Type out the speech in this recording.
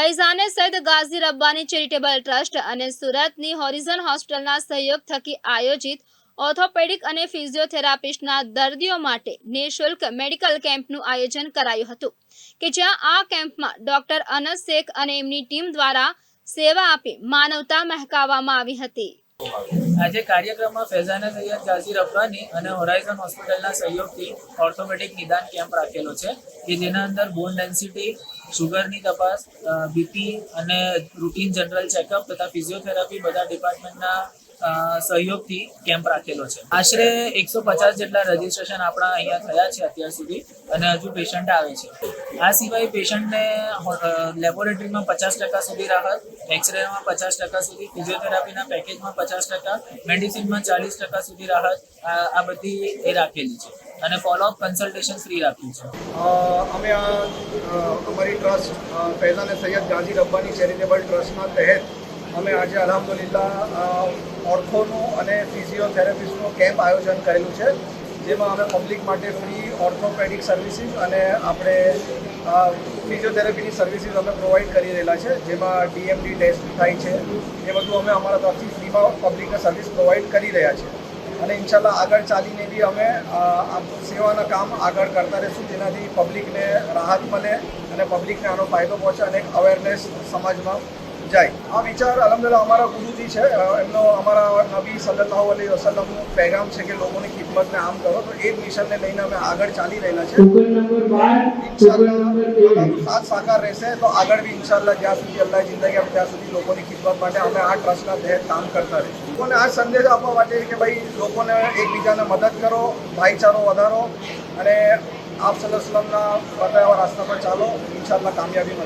Faizane Saeed Ghazi Rabbani charitable trust અને સુરતની horizon હોસ્પિટલના સહયોગ થકી આયોજિત ઓર્થોપેડિક અને ફિઝિયોથેરાપિસ્ટના દર્દીઓ માટે નિઃશુલ્ક મેડિકલ કેમ્પનું આયોજન કરાયું હતું, કે જ્યાં આ કેમ્પમાં ડોક્ટર અનસ શેખ અને એમની ટીમ દ્વારા સેવા આપી માનવતા મહેકાવવામાં આવી હતી. આજે કાર્યક્રમમાં ફેઝાના સૈયદ ગાઝી રફવાની અને હોરાઇઝન હોસ્પિટલના સહયોગથી ઓર્થોપેડિક નિદાન કેમ્પ રાખેલો છે, કે જેના અંદર બોન ડેન્સિટી શુગરની તપાસ બીપી અને રૂટીન જનરલ ચેકઅપ તથા ફિઝિયોથેરાપી બધા ડિપાર્ટમેન્ટના સહયોગથી કેમ્પ રાખેલો છે. આશરે એકસો પચાસ જેટલા રજીસ્ટ્રેશન આપણા અહીંયા થયા છે અત્યાર સુધી અને હજુ પેશન્ટ આવે છે. આ સિવાય પેશન્ટને લેબોરેટરીમાં પચાસ ટકા સુધી રાહત એક્સરેમાં પચાસ ટકા સુધી ફિઝિયોથેરાપીના પેકેજમાં પચાસ ટકા મેડિસિનમાં ચાલીસ ટકા સુધી રાહત આ બધી એ રાખેલી છે. અને ફોલોઅપ કન્સલ્ટેશન ફ્રી રાખ્યું છે. અમે આ અમારી ટ્રસ્ટ અ, ને સૈયદ ગાંધી રબ્બાની ચેરિટેબલ ટ્રસ્ટના તહેત અમે આજે અલહમદુલિલ્લા ઓર્થોનો અને ફિઝિયોથેરાપિસ્ટનો કેમ્પ આયોજન કરેલું છે, જેમાં અમે પબ્લિક માટે ફ્રી ઓર્થોપેડિક સર્વિસીસ અને આપણે ફિઝિયોથેરાપીની સર્વિસીસ અમે પ્રોવાઈડ કરી રહેલા છે, જેમાં ડીએમડી ટેસ્ટ થાય છે, એ બધું અમે અમારા તરફથી ફ્રીમાં પબ્લિકને સર્વિસ પ્રોવાઈડ કરી રહ્યા છીએ અને ઇન્શાલ્લાહ આગળ ચાલીને બી અમે આ સેવાના કામ આગળ કરતા રહીશું, જેનાથી પબ્લિકને રાહત મળે અને પબ્લિકને આનો ફાયદો પહોંચે અને એક અવેરનેસ સમાજમાં જાય. આ વિચાર અલહમદુલિલ્લાહ અમારા ગુરુજી છે. એમનો અમારા નબી સલ્લાહ અલી વસલ્લમનું પેગામ છે કે લોકોની ખિદમતને આમ કરો તો એ જ મિશનને લઈને અમે આગળ ચાલી રહેલા છે. સાથ સાકાર રહેશે તો આગળ બી ઇન્શાલ્લાહ જ્યાં સુધી અલ્લાહ જિંદગી આપે ત્યાં સુધી લોકોની ખિદમત માટે અમે આ ટ્રસ્ટના તહેત કામ કરતા રહીશું. લોકોને આ સંદેશ આપવા માટે કે ભાઈ લોકોને એકબીજાને મદદ કરો ભાઈચારો વધારો અને આપ સલ્લાહ સલમના બતાવ્યા રાસ્તા પર ચાલો ઇન્શાલ્લાહ કામયાબી મળશે.